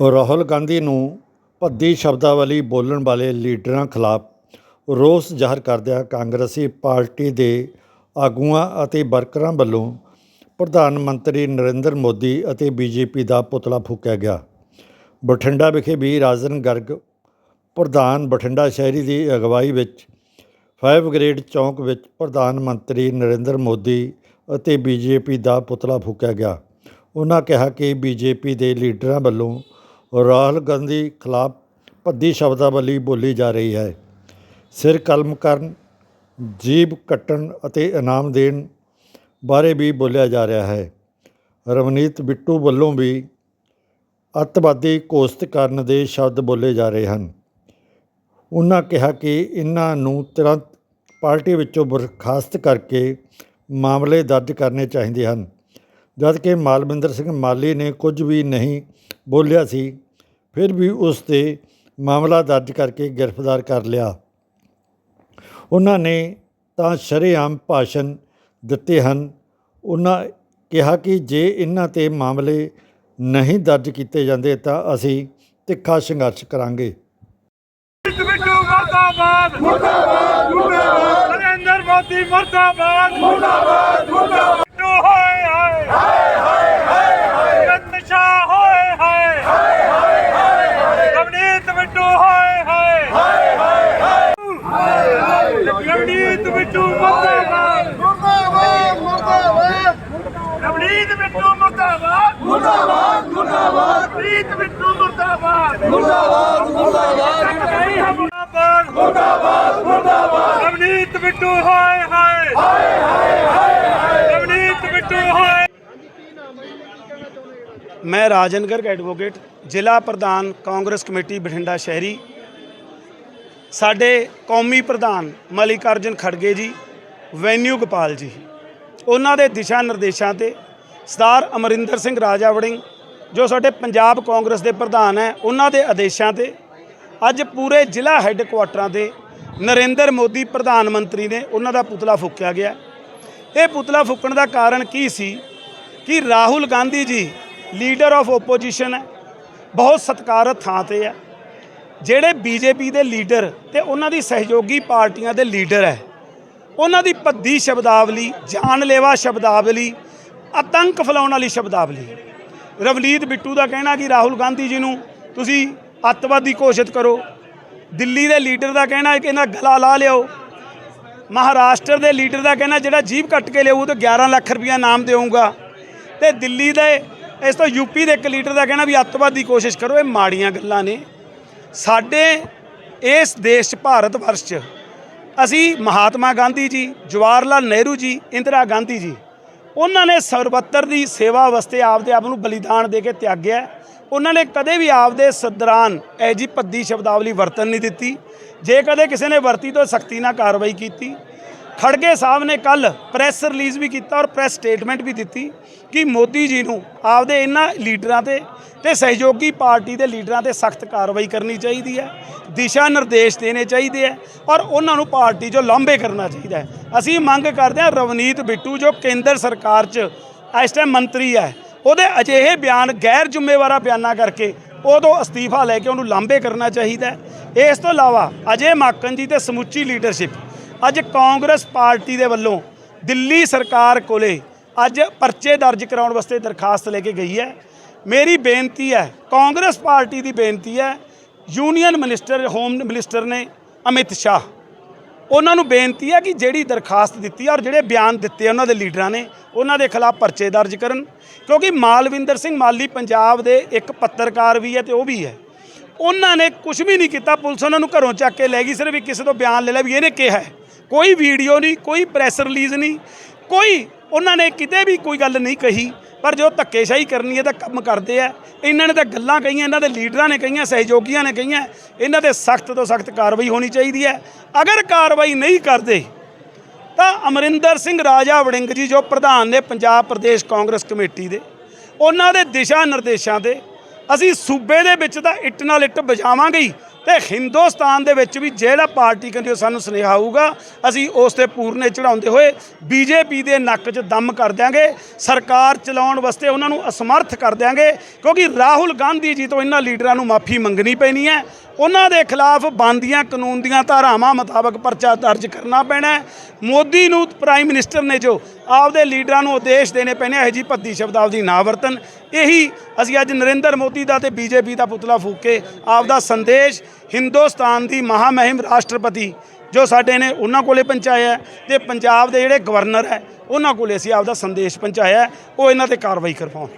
ਰਾਹੁਲ ਗਾਂਧੀ ਨੂੰ ਭੱਦੀ ਸ਼ਬਦਾਵਲੀ ਬੋਲਣ ਵਾਲੇ ਲੀਡਰਾਂ ਖਿਲਾਫ ਰੋਸ ਜ਼ਾਹਰ ਕਰਦਿਆਂ ਕਾਂਗਰਸੀ ਪਾਰਟੀ ਦੇ ਆਗੂਆਂ ਅਤੇ ਵਰਕਰਾਂ ਵੱਲੋਂ ਪ੍ਰਧਾਨ ਮੰਤਰੀ ਨਰਿੰਦਰ ਮੋਦੀ ਅਤੇ ਬੀਜੇਪੀ ਦਾ ਪੁਤਲਾ ਫੂਕਿਆ ਗਿਆ। ਬਠਿੰਡਾ ਵਿਖੇ ਵੀ ਰਾਜਨ ਗਰਗ, ਪ੍ਰਧਾਨ ਬਠਿੰਡਾ ਸ਼ਹਿਰੀ ਦੀ ਅਗਵਾਈ ਵਿੱਚ ਫਾਈਵ ਗ੍ਰੇਡ ਚੌਂਕ ਵਿੱਚ ਪ੍ਰਧਾਨ ਮੰਤਰੀ ਨਰਿੰਦਰ ਮੋਦੀ ਅਤੇ ਬੀਜੇਪੀ ਦਾ ਪੁਤਲਾ ਫੂਕਿਆ ਗਿਆ। ਉਹਨਾਂ ਕਿਹਾ ਕਿ ਬੀਜੇਪੀ ਦੇ ਲੀਡਰਾਂ ਵੱਲੋਂ ਰਾਹੁਲ ਗਾਂਧੀ ਖਿਲਾਫ ਭੱਦੀ ਸ਼ਬਦਾਵਲੀ ਬੋਲੀ ਜਾ ਰਹੀ ਹੈ। ਸਿਰ ਕਲਮ ਕਰਨ ਜੀਬ ਕੱਟਣ ਅਤੇ ਇਨਾਮ ਦੇਣ ਬਾਰੇ ਵੀ ਬੋਲਿਆ ਜਾ ਰਿਹਾ ਹੈ। ਰਵਨੀਤ ਬਿੱਟੂ ਵੱਲੋਂ ਵੀ ਅੱਤਵਾਦੀ ਘੋਸ਼ਿਤ ਕਰਨ ਦੇ ਸ਼ਬਦ ਬੋਲੇ ਜਾ ਰਹੇ ਹਨ। ਉਹਨਾਂ ਕਿਹਾ ਕਿ ਇਹਨਾਂ ਨੂੰ ਤੁਰੰਤ ਪਾਰਟੀ ਵਿੱਚੋਂ ਬਰਖਾਸਤ ਕਰਕੇ ਮਾਮਲੇ ਦਰਜ ਕਰਨੇ ਚਾਹੀਦੇ ਹਨ। ਜਦ ਕਿ ਮਾਲਵਿੰਦਰ ਸਿੰਘ ਮਾਲੀ ਨੇ ਕੁਝ ਵੀ ਨਹੀਂ ਬੋਲਿਆ ਸੀ, ਫਿਰ ਵੀ ਉਸ ਤੇ ਮਾਮਲਾ ਦਰਜ ਕਰਕੇ ਗ੍ਰਿਫਤਾਰ ਕਰ ਲਿਆ। ਉਹਨਾਂ ਨੇ ਤਾਂ ਸ਼ਰੇਆਮ ਭਾਸ਼ਣ ਦਿੱਤੇ ਹਨ। ਉਹਨਾਂ ਕਿਹਾ ਕਿ ਜੇ ਇਹਨਾਂ ਤੇ ਮਾਮਲੇ ਨਹੀਂ ਦਰਜ ਕੀਤੇ ਜਾਂਦੇ ਤਾਂ ਅਸੀਂ ਤਿੱਖਾ ਸੰਘਰਸ਼ ਕਰਾਂਗੇ। ਬਿੱਟੂ ਮੁਰਦਾਬਾਦ! ਮੁਰਦਾਬਾਦ! ਨਰਿੰਦਰ ਮੋਦੀ ਮਰਦਾਬਾਦ! ਮੁਰਦਾਬਾਦ! ਮੁਰਦਾਬਾਦ ਬਿੱਟੂ ਹੋਏ ਹਾਏ ਹਾਏ ਹਾਏ ਹਾਏ ਨਸ਼ਾ ਹੋਏ ਹਾਏ ਹਾਏ ਹਾਏ ਰਵਨੀਤ ਬਿੱਟੂ ਹੋਏ ਹਾਏ ਹਾਏ ਹਾਏ ਰਵਨੀਤ ਬਿੱਟੂ ਮਰਦਾਬਾਦ। ਮੁਰਦਾਬਾਦ ਮੁਰਦਾਬਾਦ। ਰਵਨੀਤ ਬਿੱਟੂ ਮਰਦਾਬਾਦ। ਮੁਰਦਾਬਾਦ ਮੁਰਦਾਬਾਦ। ਰਵਨੀਤ ਬਿੱਟੂ ਮਰਦਾਬਾਦ। ਮੁਰਦਾਬਾਦ ਮੁਰਦਾਬਾਦ। ਮੁਰਦਾਬਾਦ ਮੁਰਦਾਬਾਦ ਮੁਰਦਾਬਾਦ। ਰਵਨੀਤ ਬਿੱਟੂ ਹਾਏ ਹਾਏ। ਹਾਏ ਹਾਏ ਰਵਨੀਤ ਬਿੱਟੂ ਹਾਏ। ਮੈਂ ਰਾਜਨ ਗਰਗ ਐਡਵੋਕੇਟ ਜ਼ਿਲ੍ਹਾ ਪ੍ਰਧਾਨ ਕਾਂਗਰਸ ਕਮੇਟੀ ਬਠਿੰਡਾ ਸ਼ਹਿਰੀ। ਸਾਡੇ ਕੌਮੀ ਪ੍ਰਧਾਨ ਮਲਿਕ ਅਰਜਨ ਖੜਗੇ ਜੀ, ਵੈਨਿਊ ਗੋਪਾਲ ਜੀ, ਉਹਨਾਂ ਦੇ ਦਿਸ਼ਾ ਨਿਰਦੇਸ਼ਾਂ ਤੇ ਸਰਦਾਰ ਅਮਰਿੰਦਰ ਸਿੰਘ ਰਾਜਾ ਵੜਿੰਗ, ਜੋ ਸਾਡੇ ਪੰਜਾਬ ਕਾਂਗਰਸ ਦੇ ਪ੍ਰਧਾਨ ਹੈ, ਉਹਨਾਂ ਦੇ ਆਦੇਸ਼ਾਂ ਤੇ ਅੱਜ ਪੂਰੇ ਜ਼ਿਲ੍ਹਾ ਹੈੱਡਕੁਆਟਰਾਂ ਤੇ ਨਰਿੰਦਰ ਮੋਦੀ ਪ੍ਰਧਾਨ ਮੰਤਰੀ ਨੇ ਉਹਨਾਂ ਦਾ ਪੁਤਲਾ ਫੂਕਿਆ ਗਿਆ। ਇਹ ਪੁਤਲਾ ਫੂਕਣ ਦਾ ਕਾਰਨ ਕੀ ਸੀ ਕਿ Rahul Gandhi ji leader of opposition ਹੈ, ਬਹੁਤ ਸਤਿਕਾਰਤ ਥਾਂ ਤੇ ਹੈ। ਜਿਹੜੇ ਬੀਜੇਪੀ ਦੇ ਲੀਡਰ ਤੇ ਉਹਨਾਂ ਦੀ ਸਹਿਯੋਗੀ ਪਾਰਟੀਆਂ ਦੇ ਲੀਡਰ ਹੈ। ਉਹਨਾਂ ਦੀ ਭੱਦੀ ਸ਼ਬਦਾਵਲੀ, ਜਾਨਲੇਵਾ ਸ਼ਬਦਾਵਲੀ, ਆਤੰਕ ਫੈਲਾਉਣ ਵਾਲੀ ਸ਼ਬਦਾਵਲੀ। ਰਵਨੀਤ ਬਿੱਟੂ ਦਾ ਕਹਿਣਾ ਕਿ ਰਾਹੁਲ ਗਾਂਧੀ ਜੀ ਨੂੰ ਤੁਸੀਂ ਅੱਤਵਾਦੀ ਘੋਸ਼ਿਤ ਕਰੋ। ਦਿੱਲੀ ਦੇ ਲੀਡਰ ਦਾ ਕਹਿਣਾ ਹੈ ਕਿ ਇਹਨਾਂ ਗਲਾ ਲਾ ਲਿਓ। ਮਹਾਰਾਸ਼ਟਰ ਦੇ ਲੀਡਰ ਦਾ ਕਹਿਣਾ ਜਿਹੜਾ ਜੀਬ ਕੱਟ ਕੇ ਲਿਆਊ ਤਾਂ 11 ਲੱਖ ਰੁਪਇਆ ਨਾਮ ਦੇਵਾਂਗਾ ਤੇ ਦਿੱਲੀ ਦੇ, ਇਸ ਤੋਂ ਯੂਪੀ ਦੇ ਇੱਕ ਲੀਡਰ ਦਾ ਕਹਿਣਾ ਵੀ ਅੱਤਵਾਦੀ ਕੋਸ਼ਿਸ਼ ਕਰੋ, ਇਹ ਮਾੜੀਆਂ ਗੱਲਾਂ ਨੇ। ਸਾਡੇ ਇਸ ਦੇਸ਼ 'ਚ, ਭਾਰਤ ਵਰਸ਼ 'ਚ, ਅਸੀਂ ਮਹਾਤਮਾ ਗਾਂਧੀ ਜੀ ਜਵਾਹਰ ਲਾਲ ਨਹਿਰੂ ਜੀ, ਇੰਦਰਾ ਗਾਂਧੀ ਜੀ, ਉਹਨਾਂ ਨੇ ਸਰਬੱਤਰ ਦੀ ਸੇਵਾ ਵਾਸਤੇ ਆਪਦੇ ਆਪ ਨੂੰ ਬਲੀਦਾਨ ਦੇ ਕੇ ਤਿਆਗਿਆ। ਉਹਨਾਂ ਨੇ ਕਦੇ ਵੀ ਆਪਦੇ ਸਦਰਾਨ ਐ ਜੀ ਭੱਦੀ ਸ਼ਬਦਾਵਲੀ ਵਰਤਨ ਨਹੀਂ ਦਿੱਤੀ। ਜੇ ਕਦੇ ਕਿਸੇ ਨੇ ਵਰਤੀ ਤਾਂ ਸਖਤੀ ਨਾਲ ਕਾਰਵਾਈ ਕੀਤੀ। ਖੜਗੇ ਸਾਹਿਬ ਨੇ ਕੱਲ ਪ੍ਰੈਸ ਰਿਲੀਜ਼ ਵੀ ਕੀਤਾ ਔਰ ਪ੍ਰੈਸ ਸਟੇਟਮੈਂਟ ਵੀ ਦਿੱਤੀ ਕਿ ਮੋਦੀ ਜੀ ਨੂੰ ਆਪਦੇ ਇਹਨਾਂ ਲੀਡਰਾਂ ਤੇ ਤੇ ਸਹਿਯੋਗੀ ਪਾਰਟੀ ਦੇ ਲੀਡਰਾਂ ਤੇ ਸਖਤ ਕਾਰਵਾਈ ਕਰਨੀ ਚਾਹੀਦੀ ਹੈ, ਦਿਸ਼ਾ ਨਿਰਦੇਸ਼ ਦੇਣੇ ਚਾਹੀਦੇ ਹੈ ਔਰ ਉਹਨਾਂ ਨੂੰ ਪਾਰਟੀ 'ਚੋਂ ਲਾਂਭੇ ਕਰਨਾ ਚਾਹੀਦਾ ਹੈ। ਅਸੀਂ ਮੰਗ ਕਰਦੇ ਹਾਂ ਰਵਨੀਤ ਬਿੱਟੂ ਜੋ ਕੇਂਦਰ ਸਰਕਾਰ 'ਚ ਇਸ ਟਾਈਮ ਮੰਤਰੀ ਹੈ, ਉਹਦੇ ਅਜਿਹੇ ਬਿਆਨ, ਗੈਰ ਜ਼ਿੰਮੇਵਾਰਾ ਬਿਆਨਾਂ ਕਰਕੇ ਉਹ ਤੋਂ ਅਸਤੀਫਾ ਲੈ ਕੇ ਉਹਨੂੰ ਲਾਂਭੇ ਕਰਨਾ ਚਾਹੀਦਾ ਇਸ ਤੋਂ ਇਲਾਵਾ ਅਜੇ ਮਾਕਨ ਜੀ ਤੇ ਸਮੁੱਚੀ ਲੀਡਰਸ਼ਿਪ ਅੱਜ ਕਾਂਗਰਸ ਪਾਰਟੀ ਦੇ ਵੱਲੋਂ ਦਿੱਲੀ ਸਰਕਾਰ ਕੋਲੇ ਅੱਜ ਪਰਚੇ ਦਰਜ ਕਰਾਉਣ ਵਾਸਤੇ ਦਰਖਾਸਤ ਲੈ ਕੇ ਗਈ ਹੈ। ਮੇਰੀ ਬੇਨਤੀ ਹੈ, ਕਾਂਗਰਸ ਪਾਰਟੀ ਦੀ ਬੇਨਤੀ ਹੈ, ਯੂਨੀਅਨ ਮਿਨਿਸਟਰ, ਹੋਮ ਮਿਨਿਸਟਰ ਨੇ ਅਮਿਤ ਸ਼ਾਹ। ਉਹਨਾਂ ਨੂੰ ਬੇਨਤੀ ਹੈ ਕਿ ਜਿਹੜੀ ਦਰਖਾਸਤ ਦਿੱਤੀ ਹੈ ਔਰ ਜਿਹੜੇ ਬਿਆਨ ਦਿੱਤੇ ਉਹਨਾਂ ਦੇ ਲੀਡਰਾਂ ਨੇ, ਉਹਨਾਂ ਦੇ ਖਿਲਾਫ ਪਰਚੇ ਦਰਜ ਕਰਨ। ਕਿਉਂਕਿ ਮਾਲਵਿੰਦਰ ਸਿੰਘ ਮਾਲੀ ਪੰਜਾਬ ਦੇ ਇੱਕ ਪੱਤਰਕਾਰ ਵੀ ਹੈ ਤੇ ਉਹ ਵੀ ਹੈ। ਉਹਨਾਂ ਨੇ ਕੁਝ ਵੀ ਨਹੀਂ ਕੀਤਾ, ਪੁਲਿਸ ਉਹਨਾਂ ਨੂੰ ਘਰੋਂ ਚੱਕ ਕੇ ਲੈ ਗਈ, ਸਿਰਫ ਵੀ ਕਿਸੇ ਤੋਂ ਬਿਆਨ ਲੈ ਲਿਆ ਵੀ ਇਹਨੇ ਕਿਹਾ ਹੈ। ਕੋਈ ਵੀਡੀਓ ਨਹੀਂ, ਕੋਈ ਪ੍ਰੈਸ ਰਿਲੀਜ਼ ਨਹੀਂ, ਕੋਈ ਉਹਨਾਂ ਨੇ ਕਿਤੇ ਵੀ ਕੋਈ ਗੱਲ ਨਹੀਂ ਕਹੀ, ਪਰ ਜੋ ਧੱਕੇਸ਼ਾਹੀ ਕਰਨੀ ਹੈ ਤਾਂ ਕੰਮ ਕਰਦੇ ਆ। ਇਹਨਾਂ ਨੇ ਤਾਂ ਗੱਲਾਂ ਕਹੀਆਂ, ਇਹਨਾਂ ਦੇ ਲੀਡਰਾਂ ਨੇ ਕਹੀਆਂ, ਸਹਿਯੋਗੀਆਂ ਨੇ ਕਹੀਆਂ, ਇਹਨਾਂ ਤੇ ਸਖਤ ਤੋਂ ਸਖਤ ਕਾਰਵਾਈ ਹੋਣੀ ਚਾਹੀਦੀ ਹੈ। ਅਗਰ ਕਾਰਵਾਈ ਨਹੀਂ ਕਰਦੇ, ਤਾਂ ਅਮਰਿੰਦਰ ਸਿੰਘ ਰਾਜਾ ਵੜਿੰਗ ਜੀ, ਜੋ ਪ੍ਰਧਾਨ ਨੇ ਪੰਜਾਬ ਪ੍ਰਦੇਸ਼ ਕਾਂਗਰਸ ਕਮੇਟੀ ਦੇ, ਉਹਨਾਂ ਦੇ ਦਿਸ਼ਾ ਨਿਰਦੇਸ਼ਾਂ ਤੇ ਅਸੀਂ ਸੂਬੇ ਦੇ ਵਿੱਚ ਤਾਂ ਇੱਟ ਨਾਲ ਇੱਟ ਵਜਾਵਾਂਗੇ ਹੀ। ਤੇ ਹਿੰਦੁਸਤਾਨ ਦੇ ਵਿੱਚ ਵੀ ਜਿਹੜਾ ਪਾਰਟੀ ਕਹਿੰਦੀ ਸਾਨੂੰ ਸੁਨੇਹਾ ਆਊਗਾ, ਅਸੀਂ ਉਸ ਤੇ ਪੂਰਨੇ ਚੜਾਉਂਦੇ ਹੋਏ ਬੀਜੇਪੀ ਦੇ ਨੱਕ 'ਚ ਦਮ ਕਰ ਦਿਆਂਗੇ, ਸਰਕਾਰ ਚਲਾਉਣ ਵਾਸਤੇ ਉਹਨਾਂ ਨੂੰ ਅਸਮਰਥ ਕਰ ਦਿਆਂਗੇ, ਕਿਉਂਕਿ ਰਾਹੁਲ ਗਾਂਧੀ ਜੀ ਤੋਂ ਇਹਨਾਂ ਲੀਡਰਾਂ ਨੂੰ ਮਾਫੀ ਮੰਗਣੀ ਪੈਣੀ ਹੈ ਉਹਨਾਂ ਦੇ ਖਿਲਾਫ ਬੰਦੀਆਂ ਕਾਨੂੰਨ ਦੀਆਂ ਧਾਰਾਵਾਂ ਮੁਤਾਬਕ ਪਰਚਾ ਦਰਜ ਕਰਨਾ ਪੈਣਾ ਮੋਦੀ ਨੂੰ ਪ੍ਰਾਈਮ ਮਿਨਿਸਟਰ ਨੇ ਜੋ ਆਪਦੇ ਲੀਡਰਾਂ ਨੂੰ ਉਦੇਸ਼ ਦੇਣੇ ਪੈਣੇ ਇਹੋ ਜੀ ਭੱਦੀ ਸ਼ਬਦਾਵਲੀ ਨਾ ਵਰਤਨ ਇਹੀ ਅਸੀਂ ਅੱਜ ਨਰਿੰਦਰ ਮੋਦੀ ਦਾ ਤੇ ਬੀਜੇਪੀ ਦਾ ਪੁਤਲਾ ਫੂਕ ਕੇ ਆਪਦਾ ਸੰਦੇਸ਼ ਹਿੰਦੁਸਤਾਨ ਦੀ ਮਹਾਮਹਿਮ ਰਾਸ਼ਟਰਪਤੀ ਜੋ ਸਾਡੇ ਨੇ ਉਹਨਾਂ ਕੋਲੇ ਪਹੁੰਚਾਇਆ ਹੈ ਤੇ ਪੰਜਾਬ ਦੇ ਜਿਹੜੇ ਗਵਰਨਰ ਹੈ, ਉਹਨਾਂ ਕੋਲੇ ਅਸੀਂ ਆਪਦਾ ਸੰਦੇਸ਼ ਪਹੁੰਚਾਇਆ ਉਹ ਇਹਨਾਂ ਤੇ ਕਾਰਵਾਈ ਕਰਵਾਉਣ।